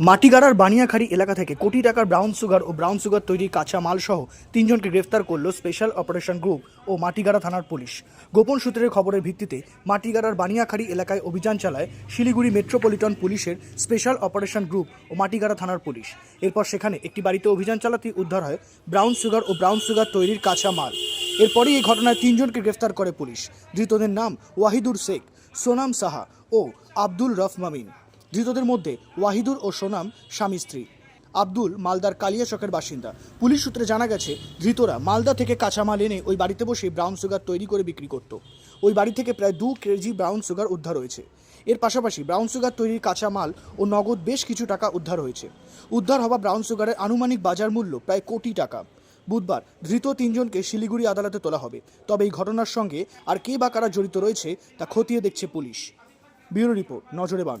মাটিগাড়ার বানিয়াখাড়ি এলাকা থেকে কোটি টাকার ব্রাউন সুগার ও ব্রাউন সুগার তৈরির কাঁচা মাল সহ তিনজনকে গ্রেফতার করল স্পেশাল অপারেশন গ্রুপ ও মাটিগাড়া থানার পুলিশ। গোপন সূত্রের খবরের ভিত্তিতে মাটিগাড়ার বানিয়াখাড়ি এলাকায় অভিযান চালায় শিলিগুড়ি মেট্রোপলিটন পুলিশের স্পেশাল অপারেশন গ্রুপ ও মাটিগাড়া থানার পুলিশ। এরপর সেখানে একটি বাড়িতে অভিযান চালাতেই উদ্ধার হয় ব্রাউন সুগার ও ব্রাউন সুগার তৈরির কাঁচা মাল এরপরই এই ঘটনায় তিনজনকে গ্রেফতার করে পুলিশ। ধৃতদের নাম ওয়াহিদুর শেখ, সোনাম সাহা ও আব্দুল রফ মামিন। ধৃতদের মধ্যে ওয়াহিদুর ও সোনাম স্বামী স্ত্রী। আব্দুল মালদার কালিয়াচকের বাসিন্দা। পুলিশ সূত্রে জানা গেছে, ধৃতরা মালদা থেকে কাঁচামাল এনে ওই বাড়িতে বসে ব্রাউন সুগার তৈরি করে বিক্রি করত। ওই বাড়ি থেকে প্রায় দু কেজি ব্রাউন সুগার উদ্ধার হয়েছে। এর পাশাপাশি ব্রাউন সুগার তৈরির কাঁচামাল ও নগদ বেশ কিছু টাকা উদ্ধার হয়েছে। উদ্ধার হওয়া ব্রাউন সুগারের আনুমানিক বাজার মূল্য প্রায় কোটি টাকা। বুধবার ধৃত তিনজনকে শিলিগুড়ি আদালতে তোলা হবে। তবে এই ঘটনার সঙ্গে আর কে বা কারা জড়িত রয়েছে তা খতিয়ে দেখছে পুলিশ। ব্যুরো রিপোর্ট নজরে বান